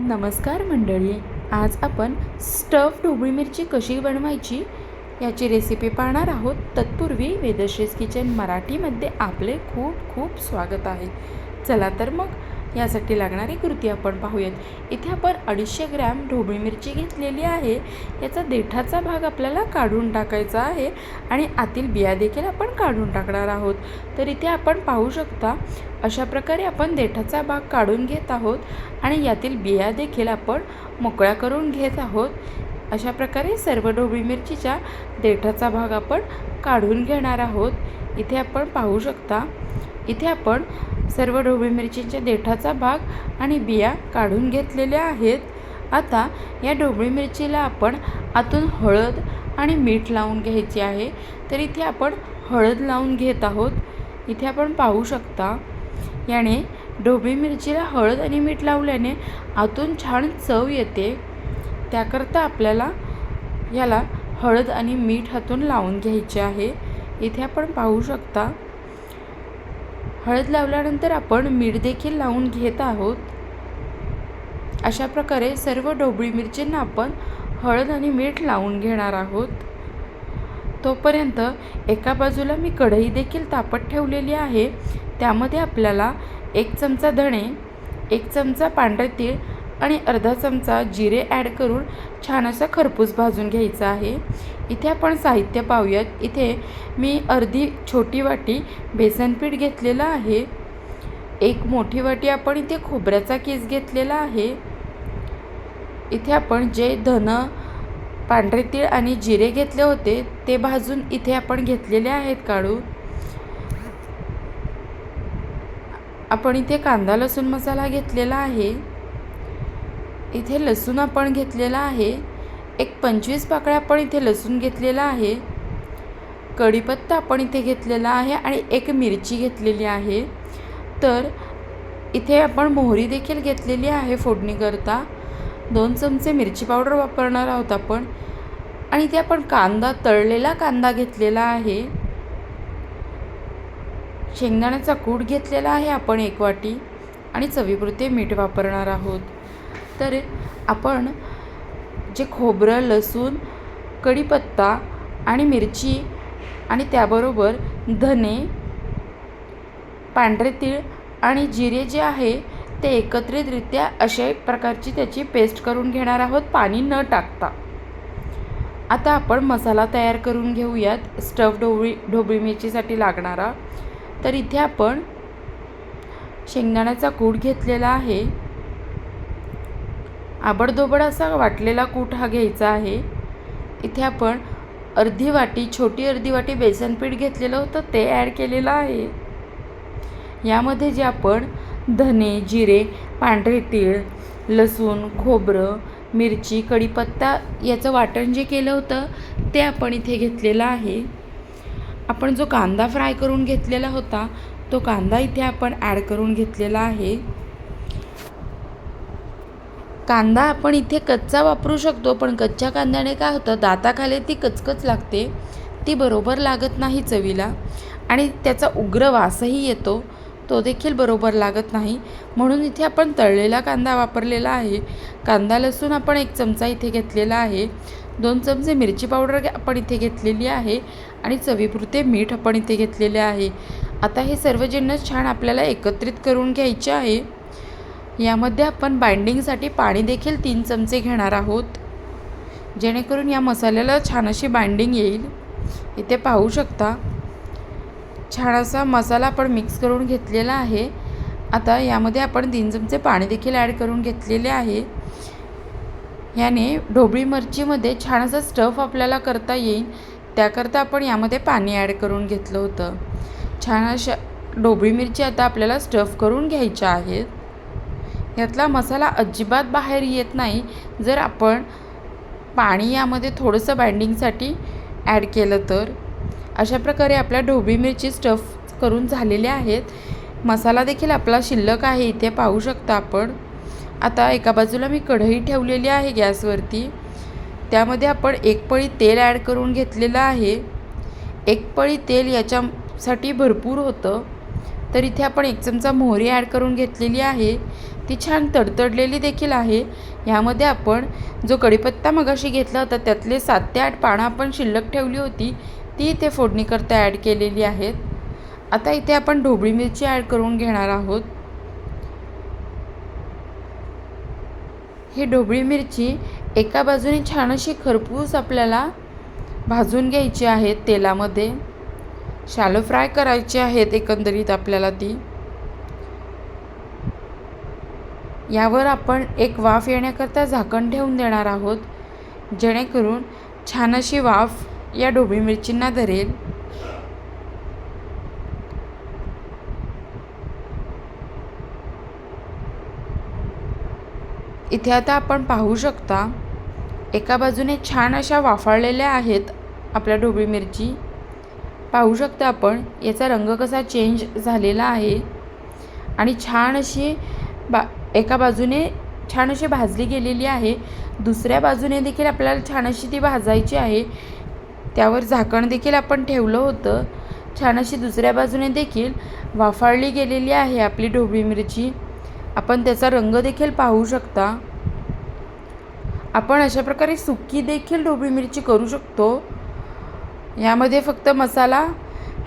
नमस्कार मंडळी आज आपण स्टफ ढोबळी मिरची कशी बनवायची याची रेसिपी पाहणार आहोत. तत्पूर्वी वेदश्रेस किचन मराठीमध्ये आपले खूप खूप स्वागत आहे. चला तर मग यासाठी लागणारी कृती आपण पाहूयात. इथे आपण अडीचशे ग्रॅम ढोबळी मिरची घेतलेली आहे. याचा देठाचा भाग आपल्याला काढून टाकायचा आहे आणि आतील बिया देखील आपण काढून टाकणार आहोत. तर इथे आपण पाहू शकता अशा प्रकारे आपण देठाचा भाग काढून घेत आहोत आणि यातील बिया देखील आपण मोकळ्या करून घेत आहोत. अशा प्रकारे सर्व ढोबळी मिरचीच्या देठाचा भाग आपण काढून घेणार आहोत. इथे आपण पाहू शकता इथे आपण सर्व ढोबळी मिरचीच्या देठाचा भाग आणि बिया काढून घेतलेल्या आहेत. आता या ढोबळी मिरचीला आपण आतून हळद आणि मीठ लावून घ्यायचे आहे. तर इथे आपण हळद लावून घेत आहोत. इथे आपण पाहू शकता याने ढोबळी मिरचीला हळद आणि मीठ लावल्याने आतून छान चव येते. त्याकरता आपल्याला याला हळद आणि मीठ हातून लावून घ्यायचे आहे. इथे आपण पाहू शकता हळद लावल्यानंतर आपण मीठ देखील लावून घेत आहोत. अशा प्रकारे सर्व ढोबळी मिरचींना आपण हळद आणि मीठ लावून घेणार आहोत. तोपर्यंत एका बाजूला मी कढई देखील तापत ठेवलेली आहे. त्यामध्ये आपल्याला एक चमचा धणे एक चमचा पांढरे तीळ आणि अर्धा चमचा जिरे ॲड करून छान असा खरपूस भाजून घ्यायचा आहे. इथे आपण साहित्य पाहूयात. इथे मी अर्धी छोटी वाटी बेसन पीठ घेतलेलं आहे. एक मोठी वाटी आपण इथे खोबऱ्याचा केस घेतलेला आहे. इथे आपण जे धन पांढरे तीळ आणि जिरे घेतले होते ते भाजून इथे आपण घेतलेले आहेत काढून. आपण इथे कांदा लसूण मसाला घेतलेला आहे. इथे लसूण आपण घेतलेला आहे. एक पंचवीस पाकळ्या आपण इथे लसूण घेतलेला आहे. कढीपत्ता आपण इथे घेतलेला आहे आणि एक मिरची घेतलेली आहे. तर इथे आपण मोहरी देखील घेतलेली आहे फोडणीकरता. दोन चमचे मिरची पावडर वापरणार आहोत आपण. आणि इथे आपण कांदा तळलेला कांदा घेतलेला आहे. शेंगदाण्याचा कूट घेतलेला आहे आपण एक वाटी. आणि चवीपुरते मीठ वापरणार आहोत. तर आपण जे खोबरं लसूण कढीपत्ता आणि मिरची आणि त्याबरोबर धने पांढरे तीळ आणि जिरे जे आहे ते एकत्रितरित्या अशा एक प्रकारची त्याची पेस्ट करून घेणार आहोत. पाणी न टाकता. आता आपण मसाला तयार करून घेऊयात. स्टफ ढोबळी ढोबळी मिरचीसाठी लागणारा. तर इथे आपण शेंगदाण्याचा कूड घेतलेला आहे. आबडधोबड असा वाटलेला कूट हा घ्यायचा आहे. इथे आपण अर्धी वाटी छोटी अर्धी वाटी बेसन पीठ घेतलेलं होतं ते ॲड केलेलं आहे. यामध्ये जे आपण धने जिरे पांढरे तीळ लसूण खोबरं मिरची कढीपत्ता याचं वाटण जे केलं होतं ते आपण इथे घेतलेलं आहे. आपण जो कांदा फ्राय करून घेतलेला होता तो कांदा इथे आपण ॲड करून घेतलेला आहे. कांदा आपण इथे कच्चा वापरू शकतो पण कच्च्या कांद्याने काय होतं दाताखाली ती कचकच लागते ती बरोबर लागत नाही चवीला आणि त्याचा उग्र वासही येतो तो देखील बरोबर लागत नाही. म्हणून इथे आपण तळलेला कांदा वापरलेला आहे. कांदा लसूण आपण एक चमचा इथे घेतलेला आहे. दोन चमचे मिरची पावडर आपण इथे घेतलेली आहे आणि चवीपुरते मीठ आपण इथे घेतलेले आहे. आता हे सर्व जिन्नस छान आपल्याला एकत्रित करून घ्यायचे आहे. यामध्ये आपण बाइंडिंगसाठी पाणी देखील तीन चमचे घेणार आहोत. जेणेकरून या मसाल्याला छान अशी बाइंडिंग येईल. इथे पाहू शकता छान असा मसाला आपण मिक्स करून घेतलेला आहे. आता यामध्ये आपण तीन चमचे पाणी देखील ॲड करून घेतलेले आहे. याने ढोबळी मिरचीमध्ये छान असा स्टफ आपल्याला करता येईल. त्याकरता आपण यामध्ये पाणी ॲड करून घेतलं होतं. छान अशा ढोबळी मिरची आता आपल्याला स्टफ करून घ्यायच्या आहेत. यातला मसाला अजिबात बाहेर येत नाही. जर आपण पाणी यामध्ये थोडंसं बाइंडिंगसाठी ॲड केलं तर. अशा प्रकारे आपल्या ढोबळी मिरची स्टफ करून झालेल्या आहेत. मसाला देखील आपला शिल्लक आहे इथे पाहू शकता आपण. आता एका बाजूला मी कढई ठेवलेली आहे गॅसवरती. त्यामध्ये आपण एक पळी तेल ॲड करून घेतलेलं आहे. एक पळी तेल याच्यासाठी भरपूर होतं. तर इथे आपण एक चमचा मोहरी ॲड करून घेतलेली आहे. ती छान तडतडलेली देखील आहे. ह्यामध्ये आपण जो कढीपत्ता मगाशी घेतला होता त्यातले सात ते आठ पानं आपण शिल्लक ठेवली होती ती इथे फोडणीकरता ॲड केलेली आहेत. आता इथे आपण ढोबळी मिरची ॲड करून घेणार आहोत. ही ढोबळी मिरची एका बाजूने छान अशी खरपूस आपल्याला भाजून घ्यायची आहे तेलामध्ये. शॅलो फ्राय करायची आहेत एकंदरीत आपल्याला ती. यावर आपण एक वाफ येण्याकरता झाकण ठेवून देणार आहोत. जेणेकरून छान अशी वाफ या ढोबळी मिरचींना धरेल. इथे आता आपण पाहू शकता एका बाजूने छान अशा वाफाळलेल्या आहेत आपल्या ढोबळी मिरची. पाहू शकता आपण याचा रंग कसा चेंज झालेला आहे. आणि छान अशी बा एका बाजूने छान अशी भाजली गेलेली आहे. दुसऱ्या बाजूने देखील आपल्याला छान अशी ती भाजायची आहे. त्यावर झाकण देखील आपण ठेवलं होतं. छान अशी दुसऱ्या बाजूने देखील वाफाळली गेलेली आहे आपली ढोबळी मिरची. आपण त्याचा रंग देखील पाहू शकता. आपण अशा प्रकारे सुकी देखील ढोबळी मिरची करू शकतो. यामध्ये फक्त मसाला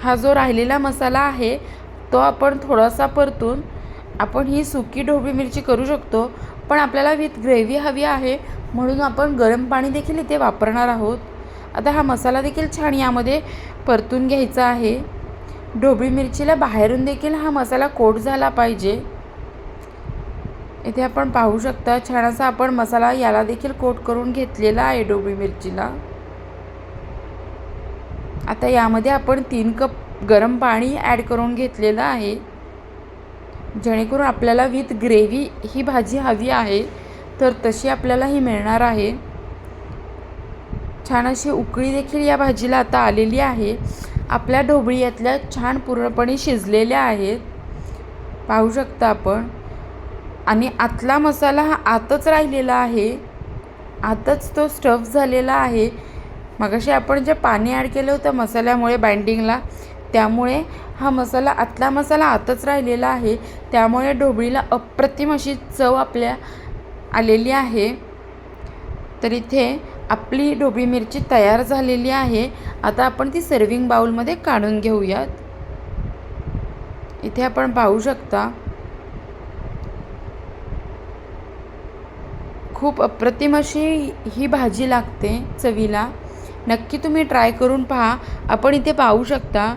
हा जो राहिलेला मसाला आहे तो आपण थोडासा परतून आपण ही सुकी ढोबळी मिरची करू शकतो पण आपल्याला विथ ग्रेव्ही हवी आहे म्हणून आपण गरम पाणी देखील इथे वापरणार आहोत. आता हा मसाला देखील छान यामध्ये परतून घ्यायचा आहे. ढोबळी मिरचीला बाहेरून देखील हा मसाला कोट झाला पाहिजे. इथे आपण पाहू शकता छान असा आपण मसाला याला देखील कोट करून घेतलेला आहे ढोबळी मिरचीला. आता यामध्ये आपण तीन कप गरम पाणी ॲड करून घेतलेलं आहे. जेणेकरून आपल्याला विथ ग्रेव्ही ही भाजी हवी आहे तर तशी आपल्याला ही मिळणार आहे. छान अशी उकळी देखील या भाजीला आता आलेली आहे. आपल्या ढोबळी यातल्या छान पूर्णपणे शिजलेल्या आहेत. पाहू शकता आपण. आणि आतला मसाला हा आतच राहिलेला आहे. आतच तो स्टफ झालेला आहे. मगाशी आपण जे पाणी ॲड केलं होतं मसाल्यामुळे बाइंडिंगला त्यामुळे हा मसाला आतला मसाला आतच राहिलेला आहे. त्यामुळे ढोबळीला अप्रतिम अशी चव आपल्या आलेली आहे. तर इथे आपली ढोबळी मिरची तयार झालेली आहे. आता आपण ती सर्विंग बाउलमध्ये काढून घेऊयात. इथे आपण पाहू शकता. खूप अप्रतिम अशी ही भाजी लागते चवीला. नक्की तुम्ही ट्राय करून पहा. आपण इथे पाहू शकता.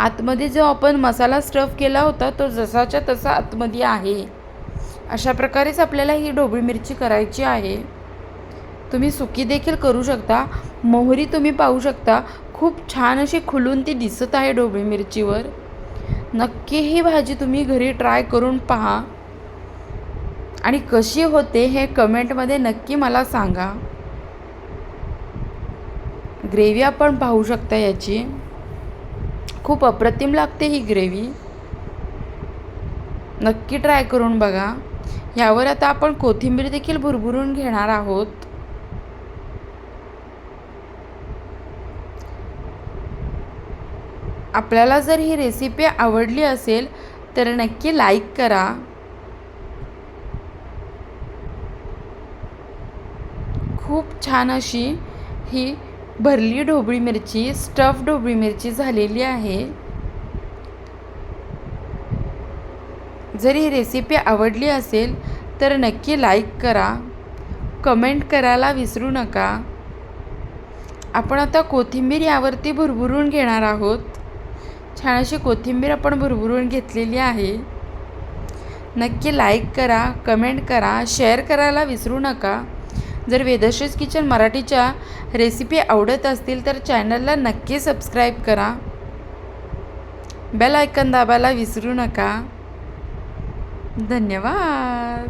आतमध्ये जो आपण मसाला स्टफ केला होता तो जसाच्या तसा आतमध्ये आहे. अशा प्रकारेच आपल्याला ही ढोबळी मिरची करायची आहे. तुम्ही सुकी देखील करू शकता. मोहरी तुम्ही पाहू शकता. खूप छान अशी खुलून ती दिसत आहे ढोबळी मिरचीवर. नक्की ही भाजी तुम्ही घरी ट्राय करून पहा. आणि कशी होते हे कमेंटमध्ये नक्की मला सांगा. ग्रेव्ही आपण पाहू शकता याची. खूप अप्रतिम लागते ही ग्रेव्ही. नक्की ट्राय करून बघा. यावर आता आपण कोथिंबीर देखील भुरभुरून घेणार आहोत. आपल्याला जर ही रेसिपी आवडली असेल तर नक्की लाईक करा. खूप छान अशी ही भरली ढोबळी मिरची स्टफ ढोबळी मिरची झालेली आहे. जर ही रेसिपी आवडली असेल तर नक्की लाईक करा. कमेंट करायला विसरू नका. आपण आता कोथिंबीर यावरती भुरभुरून घेणार आहोत. छान अशी कोथिंबीर आपण भुरभुरून घेतलेली आहे. नक्की लाईक करा कमेंट करा शेअर करायला विसरू नका. जर वेदश्रीज किचन मराठीच्या रेसिपी आवडत असतील तर चॅनलला नक्की सबस्क्राईब करा. बेल आयकन दाबायला विसरू नका. धन्यवाद.